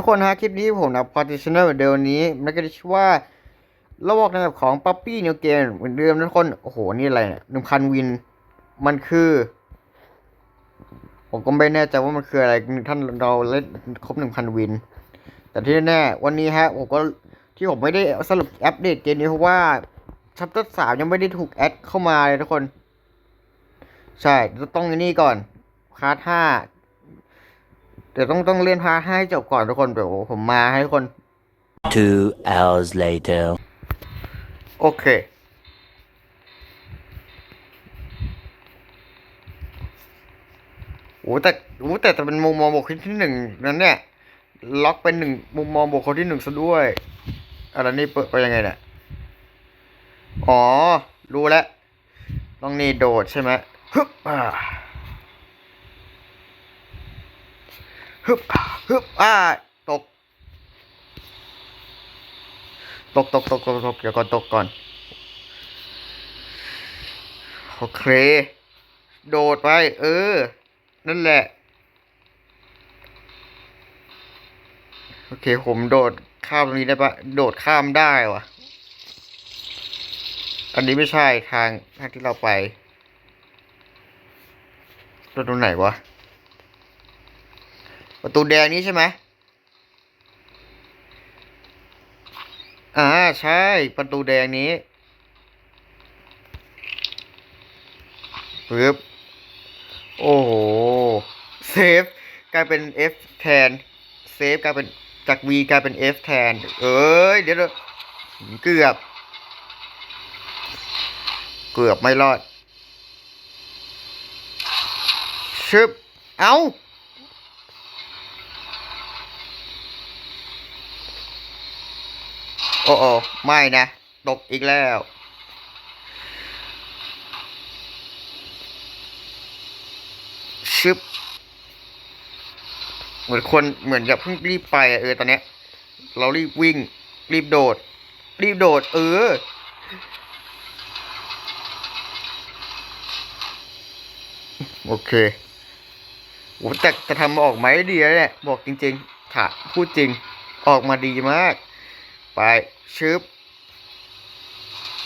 ทุกคนฮะคลิปนี้ผมนะ partitioner เดี๋ยวนี้มันก็จะชื่อว่าระบบในแบบของ Puppy New Game เหมือนเดิมทุกคน โอ้โห นี่อะไรเนี่ยหนึ่งพันวิน มันคือ ผมก็ไม่แน่ใจว่ามันคืออะไรท่านเราเล่นครบหนึ่งพันวิน แต่ที่แน่ๆวันนี้ฮะผมก็ที่ผมไม่ได้สรุปอัปเดตเกมนี้เพราะว่าชัปเตอร์สามยังไม่ได้ถูกแอดเข้ามาเลยทุกคน ใช่ต้องอันนี้ก่อนพาร์ทห้า ดี๋ยวต้องต้องเล่นพาร์ทห้าให้จบก่อนทุกคนเดี๋ยวผมมาให้ทุกคน Two hours later. โอเค โอ้แต่โอ้แต่แต่เป็นมุมมองบุคคลที่หนึ่งนั้นเนี่ย ล็อกเป็นหนึ่งมุมมองบุคคลที่หนึ่งซะด้วยอะไรนี่เปิดไปยังไงเนี่ย อ๋อ รู้แล้ว ต้องนี่โดดใช่ไหมฮึบอ่า ฮึบฮึบอ่าตก ตกตกตกตกตกเดี๋ยวก่อนตกก่อน โอเค โดดไป เออ นั่นแหละ โอเค ผมโดดข้ามตรงนี้ได้ปะโดดข้ามได้วะอันนี้ไม่ใช่ทางทางที่เราไป ตรงไหนวะ ประตูแดงนี้ใช่ไหมอ่าใช่ ประตูแดงนี้ปึ๊บโอ้โห เซฟกลายเป็น F แทน เซฟกลายเป็นจาก V กลายเป็น F แทน เอ้ย เดี๋ยวเดี๋ยวเกือบ เกือบไม่รอดชึบ เอา โอ้โอ้ไม่นะ ตกอีกแล้ว ชึบ เหมือนคนเหมือนจะเพิ่งรีบไปเออตอนเนี้ย เรารีบวิ่ง รีบโดด รีบโดด เออโอเคโอ้แต่จะทำออกไหมดีแล้วเนี่ย บอกจริง ๆ ถ้าพูดจริง ออกมาดีมาก ไปชึบ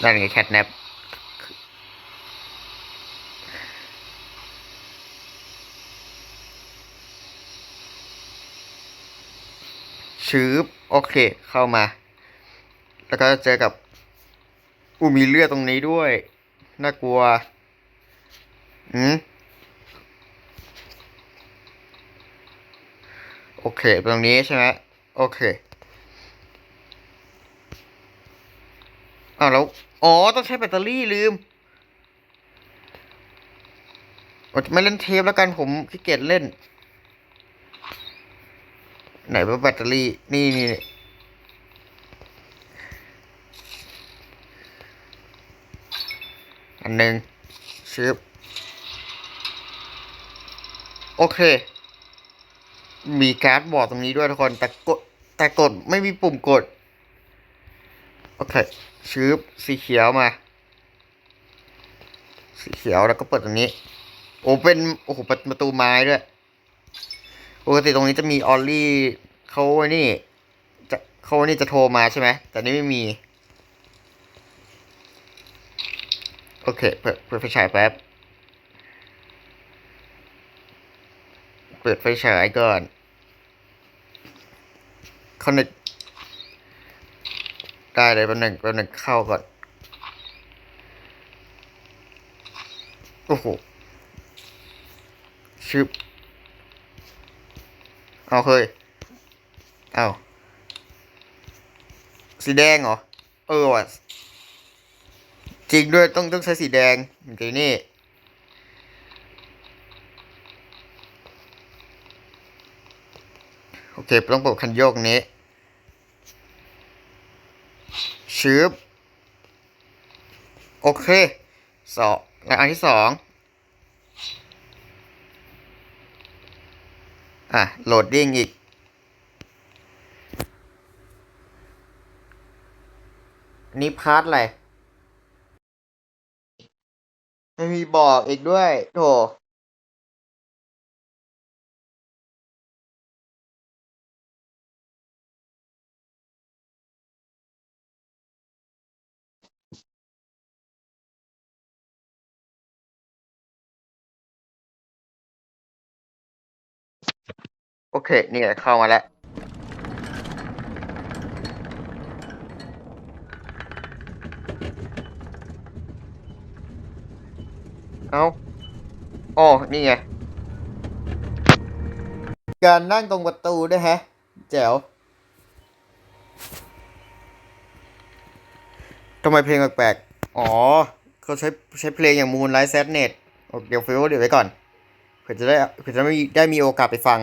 นั่นไงแคทแนปชืบโอเคเข้ามา แล้วก็เจอกับอูมีเลือดตรงนี้ด้วย น่ากลัวอืมโอเค ตรงนี้ใช่ไหมโอเค อ้าวแล้ว อ๋อ ต้องใช้แบตเตอรี่ลืมอ้ไม่เล่นเทปแล้วกันผมขี้เกียจเล่น ไหนว่าแบตเตอรี่ นี่นี่อันหนึ่งชึบโอเค มีการ์ดบอร์ดตรงนี้ด้วยทุกคน แต่กดแต่กดไม่มีปุ่มกด โอเคชืบสีเขียวมา สีเขียวแล้วก็เปิดตรงนี้ โอ้เป็นโอ้โหปประตูไม้ด้วยปกติตรงนี้จะมีออลลี่เขาไอ้นี่ จะเขาไอ้นี่จะโทรมาใช่ไหมแต่นี่ไม่มี โอเคเปิดเปิดไฟฉายแป๊บ เปิดไฟฉายก่อนคอนเนค ได้เลยแป๊บหนึ่งแป๊บหนึ่งเข้าก่อน โอ้โหชึบเอาเคย เอาสีแดงเหรอ เออว่ะจริงด้วยต้องต้องใช้สีแดงเหมือนกันนี่โอเคต้องเปิดคันโยกนี้ ชืบโอเคสองแล้วอันที่สองอะโหลดดิ้งอีก นี่พาร์ทอะไรไม่มีบอกอีกด้วยโถ โอเค เนี่ไงเข้ามาแล้ว เอาอ๋อ นี่ไง การนั่งตรงประตูด้วยแฮะ แจ๋วทำไมเพลงแปลกๆ อ๋อ เขาใช้ใช้เพลงอย่าง Moonlight Sadness โอเดี๋ยวฟิลเดี๋ยวไว้ก่อน เผื่อจะได้เผื่อจะไม่ได้มีโอกาสไปฟัง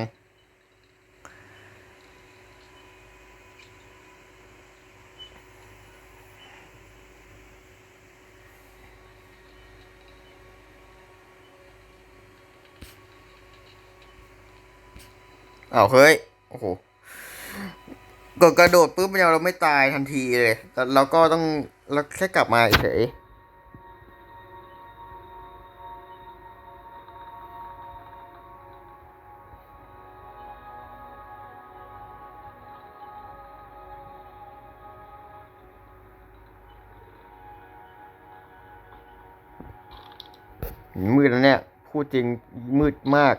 อ้าวเฮ้ย โอ้โหกดกระโดดปุ๊บมันยังเราไม่ตายทันทีเลยแต่เราก็ต้องเราแค่กลับมาเฉยมืดแล้วเนี่ย พูดจริงมืดมาก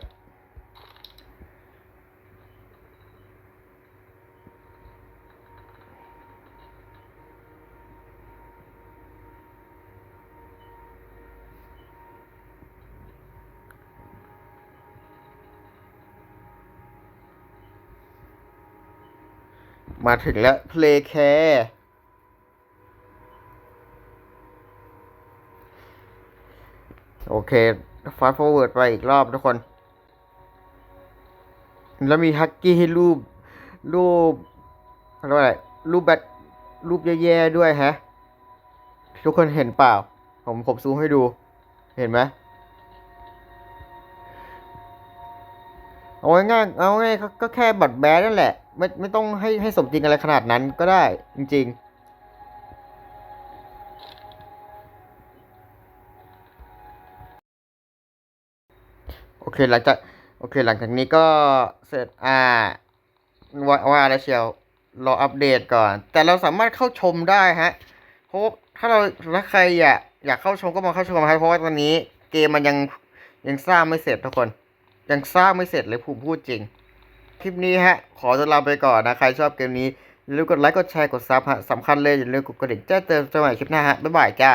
มาถึงแล้ว Play Care โอเค fast forward ไปอีกรอบทุกคน แล้วมีฮักกี้ให้รูป รูปอะไรยกว่าอะไรรูปแบบรูปแย่ๆด้วยฮะ ทุกคนเห็นเปล่า ผมผมซูมให้ดู เห็นไหม เอาง่ายๆเอาง่ายๆก็ก็แค่บัตรแบนนั่นแหละ ไม่ไม่ต้องให้ให้สมจริงอะไรขนาดนั้นก็ได้จริง ๆโอเคหลังจากโอเคหลังจากนี้ก็เสร็จอ่าว่าว่าแล้วเชียวรออัปเดตก่อน แต่เราสามารถเข้าชมได้ฮะเพราะถ้าเราถ้าใครอยากอยากเข้าชมก็มาเข้าชมครับเพราะว่าตอนนี้เกมมันยังยังสร้างไม่เสร็จทุกคน ยังสร้างไม่เสร็จเลยผมพูดจริง คลิปนี้ฮะ ขอตัวลาไปก่อนนะ ใครชอบเกมนี้อย่าลืมกดไลค์ กดแชร์ กดซับฮะสำคัญเลยอย่าลืมกดกระดิ่งแจ้งเตือนสมัยคลิปหน้าฮะ บ๊ายบายจ้า